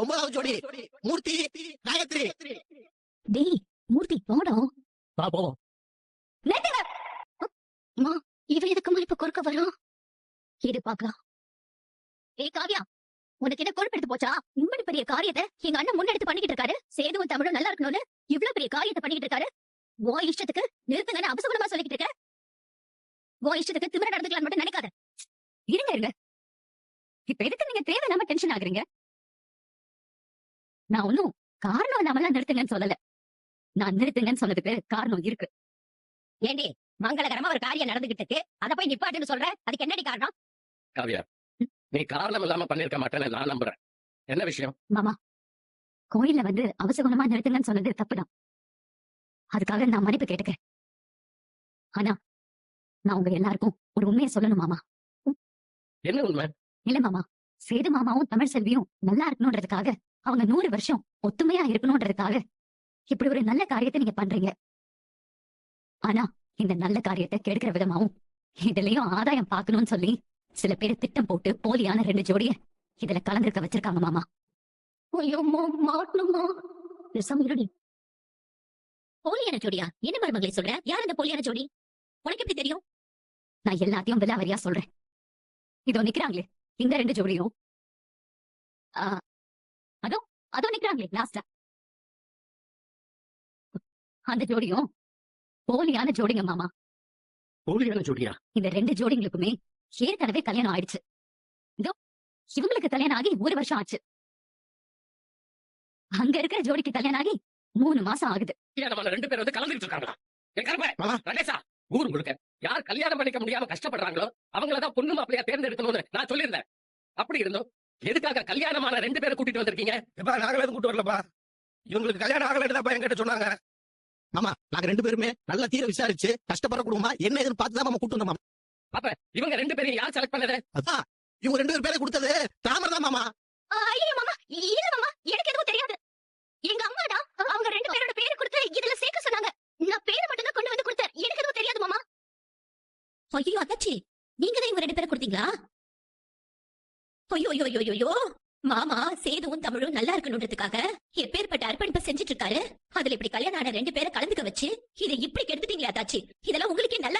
ஒன்பதாவது ஜோடி. மூர்த்தி காயத்ரி டேய் மூர்த்தி போடும் வா போவோம். அம்மா இவ எதுக்குமா இப்ப குறுக்க வரும் இது பாக்கலாம். ஏய் காவியா உனக்கு என்ன கொழுப்பு எடுத்து போச்சா? இவ்வளவு பெரிய காரியத்தை எங்க அண்ணன் முன்னெடுத்து பண்ணிக்கிட்டு இருக்காரு. சேதுவும் தமிழும் நல்லா இருக்கணும்னு இவ்வளவு பெரிய காரியத்தை பண்ணிக்கிட்டு இருக்காரு. ஓ இஷ்டத்துக்கு நிறுத்துங்கன்னு அபசகுணமா சொல்லிக்கிட்டு இருக்க. ஓ இஷ்டத்துக்கு திமிர நடந்துக்கலாம் மட்டும் நினைக்காத. இருங்க இருங்க. இப்ப எதுக்கு நீங்க தேவையில்லாம டென்ஷன் ஆகுறீங்க? நான் ஒன்னும் காரணம் இல்லாமலாம் நிறுத்துங்கன்னு சொல்லல. நான் நிறுத்துங்கன்னு சொன்னதுக்கு காரணம் இருக்கு. ஏண்டி மங்களகரமா ஒரு காரியம் நடந்துகிட்டு இருக்கு. அத போய் நிப்பாட்டுன்னு சொல்ற? அதுக்கு என்னடி காரணம்? காவியா நீ காரணம் இல்லாம பண்ணிருக்க மாட்டேன்னு நான் நம்புறேன். என்ன விஷயம்? மாமா கோயில்ல வந்து அவசகுணமா நிறுத்துங்கன்னு சொன்னது தப்புதான். அதுக்காக நான் மன்னிப்பு கேட்டுக்கிறேன் ஆனா நான் உங்க எல்லாருக்கும் ஒரு உண்மையை சொல்லணும் மாமா. என்ன உண்மை? இல்ல மாமா. சேது மாமாவும் தமிழ் செல்வியும் நல்லா இருக்கணும்ன்றதுக்காக அவங்க நூறு வருஷம் ஒத்துமையா இருக்கணும்ன்றதுக்காக இப்படி ஒரு நல்ல காரியத்தை நீங்க பண்றீங்க. ஆனா இந்த நல்ல காரியத்தை கெடுக்கிற விதமாவும் இதுலயும் ஆதாயம் பார்க்கணும்னு சொல்லி சில பேர் திட்டம் போட்டு போலியான ரெண்டு ஜோடிய இதுல கலந்துருக்க வச்சிருக்காங்க மாமா. போலியான ஜோடியா? என்ன மருமகளை சொல்ற? யார் அந்த போலியான ஜோடி? உனக்கு எப்படி தெரியும்? நான் எல்லாத்தையும் விலாவரியா சொல்றேன். இதோ நிக்கிறாங்களே இந்த ரெண்டு ஜோடியும். அதோ நிக்கிறாங்களே லாஸ்டா அந்த ஜோடியும் போலியான ஜோடிங்க மாமா. போலியான ஜோடியா? இந்த ரெண்டு ஜோடிங்களுக்குமே ஏற்கனவே கல்யாணம் ஆயிடுச்சு. இதோ இவங்களுக்கு கல்யாணம் ஆகி ஒரு வருஷம் ஆச்சு. அங்க இருக்கிற ஜோடிக்கு கல்யாணம் ஆகி மூணு மாசம் ஆகுது. நம்ம ரெண்டு பேர் வந்து கலந்துட்டு இருக்காங்களா ஊர் முழுக்க. யார் கல்யாணம் பண்ணிக்க முடியாம கஷ்டப்படுறாங்களோ அவங்களதான் பொண்ணு மாப்பிளையா தேர்ந்தெடுக்கணும்னு நான் சொல்லியிருந்தேன். அப்படி இருந்தோம் எதுக்காக கல்யாணமான ரெண்டு பேரை கூட்டிட்டு வந்திருக்கீங்க? எப்பா நாங்களே எதுவும் கூட்டு வரலப்பா? இவங்களுக்கு கல்யாணம் ஆகலன்னு தான் என்கிட்ட சொன்னாங்க. மாமா நாங்க ரெண்டு பேருமே நல்லா தீர விசாரிச்சு கஷ்டப்படுற குடும்பமா என்ன ஏதுன்னு பார்த்து தான் மாமா கூட்டு வந்தோம் மாமா. இவங்க ரெண்டு பேரையும் யார் செலக்ட் பண்ணது? அதான் இவங்க ரெண்டு பேரும் பேரை கொடுத்தது தாமர் தான் மாமா. ஐயோ மாமா இல்ல மாமா எனக்கு எதுவும் தெரியாது. எங்க அம்மா தான் அவங்க ரெண்டு பேரோட பேரை கொடுத்து இதுல சேர்க்க சொன்னாங்க. நான் பேரை மட்டும் தான் கொண்டு வந்து கொடுத்தேன். எனக்கு எதுவும் தெரியாது மாமா. ஐயோ அதாச்சி நீங்க தான் இவங்க ரெண்டு பேரை கொடுத்தீங்களா? ஐயோ ஐயோ ஐயோ ஐயோ. மாமா சேதுவும் தமிழும் நல்லா இருக்கணுன்றதுக்காக எப்பேற்பட்ட அர்ப்பணிப்பை செஞ்சுட்டு இருக்காரு. அதுல இப்படி கல்யாணம் ஆன ரெண்டு பேரை கலந்துக்க வச்சு இதை இப்படி கெடுத்துட்டீங்களா தாச்சி இதெல்லாம் உங்களுக்கே நல்லா